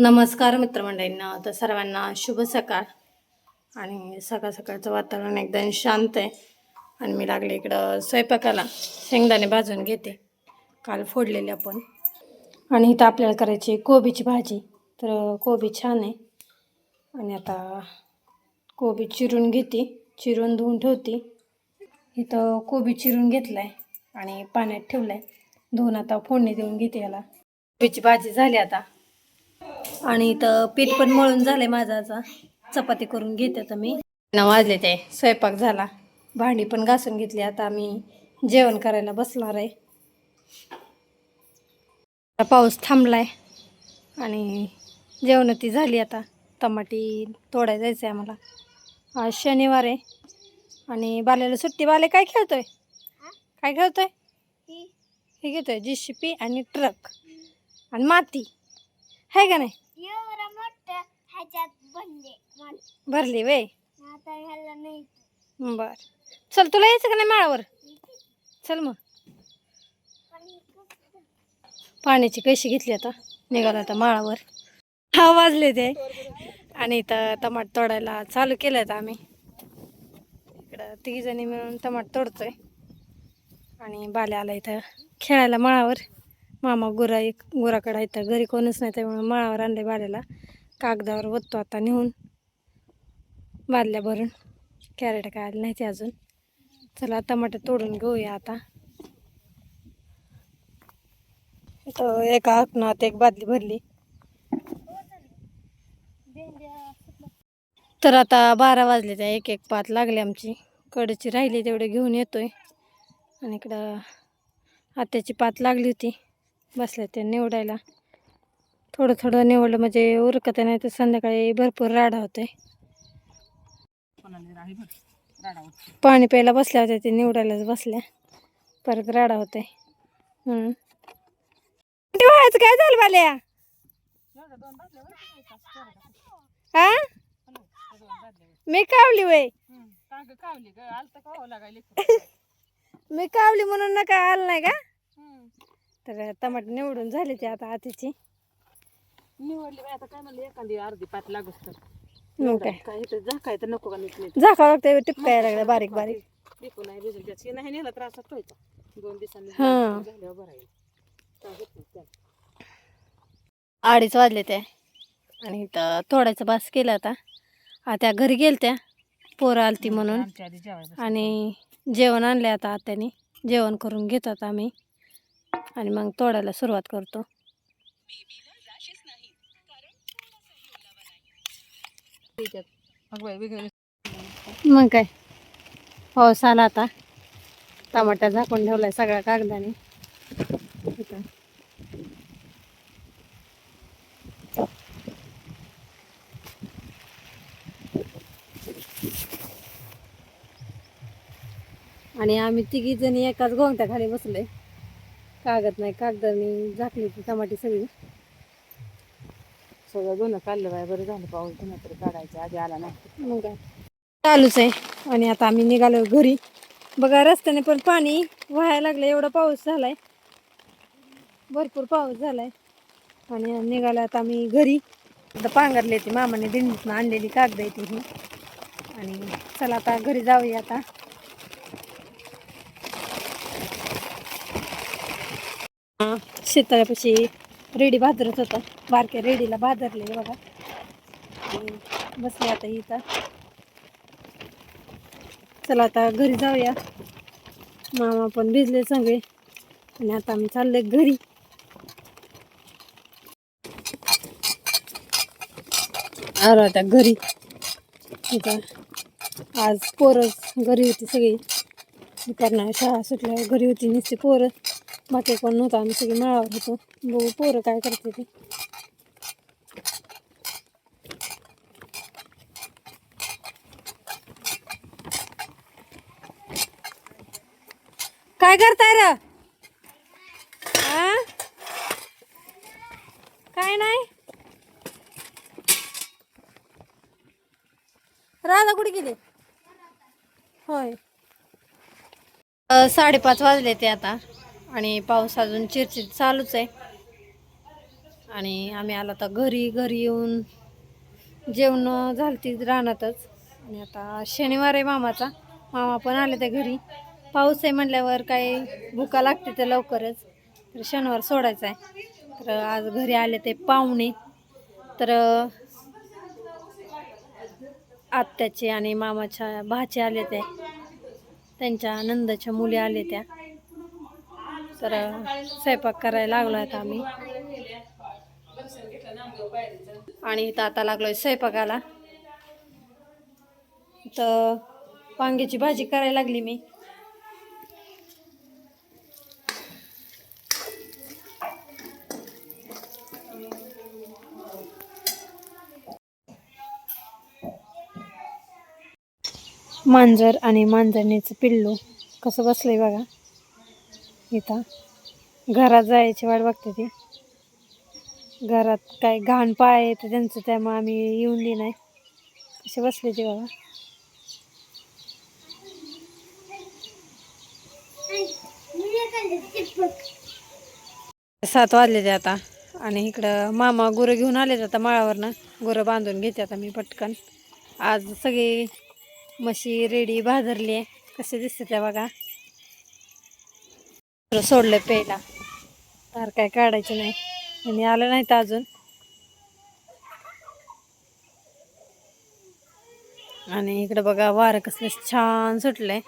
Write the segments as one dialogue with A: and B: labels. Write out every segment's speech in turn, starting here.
A: नमस्कार मित्रमंडळींना तर सर्वांना शुभ सकाळ. आणि सकाळ सकाळचं वातावरण एकदम शांत आहे. आणि मी लागले इकडं स्वयंपाकाला. शेंगदाणे भाजून घेते. काल फोडलेले आपण. आणि इथं आपल्याला करायची कोबीची भाजी. तर कोबी छान आहे. आणि आता कोबी चिरून घेते. चिरून धुवून ठेवते. इथं कोबी चिरून घेतला आहे आणि पाण्यात ठेवलं आहे धुवून आता फोडणी देऊन घेते याला. कोबीची भाजी झाली आता. आणि इथं पीठ पण मळून झालंय माझं आता चपाती करून घेते आता मी. नऊ वाजले ते स्वयंपाक झाला. भांडी पण घासून घेतली. आता आम्ही जेवण करायला बसणार आहे. आता पाऊस थांबलाय आणि जेवण ती झाली आता. टमाटी तोडायला जायचं आहे आम्हाला. आज शनिवार आहे. आणि बाल्याला सुट्टी. बाले काय खेळतोय? काय खेळतोय? हे घेतोय. जीसीपी आणि ट्रक. आणि माती. आहे का नाही? भरली वे
B: आता ह्याला नाही.
A: बर. चल तुला यायचं का नाही माळावर? चल मग. पाण्याची कशी घेतली आता? निघाला आता माळावर. हा वाजले ते. आणि इथं टमाट तोडायला चालू केलं आता आम्ही. इकडं तिघी जणी मिळून टमाट तोडतोय. आणि बाल्या आला इथं खेळायला माळावर. मामा गुरा एक गुराकडं इथं घरी कोणच नाही त्यामुळे माळावर आणले बाल्याला कागदावर ओततो आता नेऊन. बादल्या भरून. कॅरेट काय आले नाही ते अजून. चला टमाटर तोडून घेऊया आता. तर एका आकणात एक बादली भरली. तर आता बारा वाजले त्या एक एक पात लागली आमची. कडची राहिली तेवढे घेऊन येतोय. आणि इकडं आत्याची पात लागली होती. बसल्या ते निवडायला. थोडं थोडं निवडलं म्हणजे उरकत नाही तर संध्याकाळी भरपूर राडा होते पाणी प्यायला बसल्या होत्या ते निवडायलाच बसल्या. परत राडा होते म्हणून ते व्हायचं काय झालं बाल्या? हा मी कावली वय. मी कावली म्हणून ना काय आलं नाही का? तर टमाट निवडून झाले ते आता आतीची.
C: निवडली बाई आता काय म्हणलं एखादी अर्धी पात तर.
A: मग काय?
C: काय इथं झाकाय तर नको का नीट नीट
A: झाकावं लागतं टिपकायला लागलं बारीक बारीक.
C: लिपू नाही भिजून त्याची नाही नेला त्रास व्हायचा दोन दिवसांनी
A: हा.
C: झाल्यावर बरं येईल काय होत नाही त्याला.
A: अडीच वाजले ते. आणि इथं थोड्याचं बास केलं आता. आता घरी गेलत्या. पोरं आलती म्हणून.
C: आमच्या आधी जेवायला
A: आणि जेवण आणले आता आत्याने. जेवण करून घेतात आम्ही. आणि मग तोडायला सुरुवात करतो.
C: मग
A: काय? हो, पाऊस आला आता. टमाटा झाकून ठेवलाय सगळ्या कागदाने. आणि आम्ही तिघी जणी एकाच गोंगट्याखाली बसलोय. कागद नाही कागदाने झाकली ती टमाटी सगळी.
C: सगळं दोन काढलं बाय बरं झालं पाऊस दोन तरी काढायचं आधी आला नाही.
A: मग काय? चालूच आहे. आणि आता आम्ही निघालो घरी. बघा रस्त्याने पण पाणी व्हायला लागलं एवढा पाऊस झालाय. भरपूर पाऊस झालाय. आणि निघाला आता आम्ही घरी. आता पांघरले ते मामाने दिंडीतनं आणलेली कागद आहे ती. ही आणि चला आता घरी जाऊया आता. शेताळ्यापाशी रेडी भादरत होता. बारक्या रेडीला भादरले बघा. बसले आता इथं. चला आता घरी जाऊया. मामा पण भिजले सगळे. आणि आता आम्ही चाललोय घरी. आलो आता घरी. इथं आज पोरं घरी होती सगळी. कारण शाळा सुटल्यावर घरी होती नुसती पोरं. बाकी कोण नव्हतं. आम्ही सगळी माळावर होतो. बघू पोरं काय करते ते. काय करताय र? काय नाही. राधा कुठे गेले? होय. साडेपाच वाजले ते आता. आणि पाऊस अजून चिरचिर चालूच आहे. आणि आम्ही आलो आता घरी घरी येऊन जेवण झालती रानातच. आणि आता शनिवार आहे मामाचा. मामा पण आले त्या घरी. पाऊस आहे म्हटल्यावर काही भुका लागते ते लवकरच. तर शनिवार सोडायचा आहे. तर आज घरी आले ते पाहुणे. तर आत्याचे आणि मामाच्या भाचे आले ते. त्यांच्या नंदाच्या मुली आले त्या. तर स्वयंपाक करायला लागलो आता आम्ही. आणि इथं आता लागलोय स्वयंपाकाला. तर वांग्याची भाजी करायला लागली मी. मांजर आणि मांजरणीचं पिल्लू. कसं बसलं आहे बघा. इथं. घरात जायची वाट बघते ती. घरात काय घाण पाय आहे तर त्यांचं त्यामुळे आम्ही येऊन दे नाही. कसे बसले ते बघा. सात वाजले ते आता. आणि इकडं मामा गुरं घेऊन आलेत आता माळावरनं. गुरं बांधून घेते आता मी पटकन. आज सगळी म्हशी रेडी भाजरली आहे. कसे दिसते त्या बघा. सोडलं प्यायला तार काय काढायचे नाही. आणि आलं नाही तर अजून. आणि इकडं बघा वारं कसलं छान सुटलंय.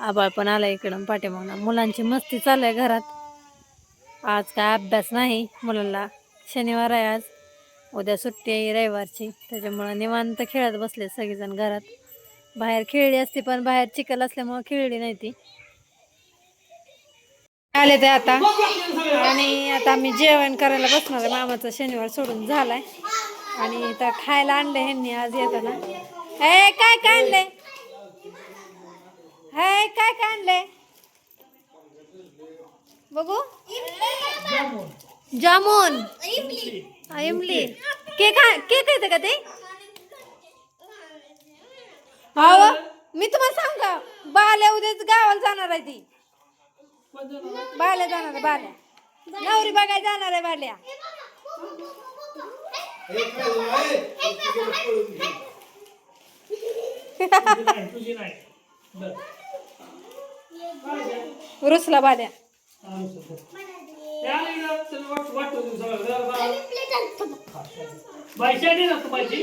A: आबाळ पण आलाय इकडं पाठीमागून. मुलांची मस्ती चालू आहे घरात. आज काय अभ्यास नाही मुलांना. शनिवार आहे आज. उद्या सुट्टी आहे रविवारची त्याच्यामुळं निवांत खेळत बसले सगळेजण घरात. बाहेर खेळली असती पण बाहेर चिखल असल्यामुळं खेळली नाही ती. आले ते आता. आणि आता आम्ही जेवण करायला बसणार आहे. मामाचा शनिवार सोडून झालाय. आणि इथं खायला आणलंय ह्यांनी आज येताना. हे काय काय आणले हे काय काय आणले बघू. जामून. हा, इमली केक आ- केक येतं का ते? हो मी तुम्हाला सांग का? बाल्या उद्याच गावाला जाणार आहे ती. बाल्या जाणार आहे बाल्या. नवरी बघायला जाणार आहे बाल्या. रुसला बाल्या.
D: बायशाने ना तू माझी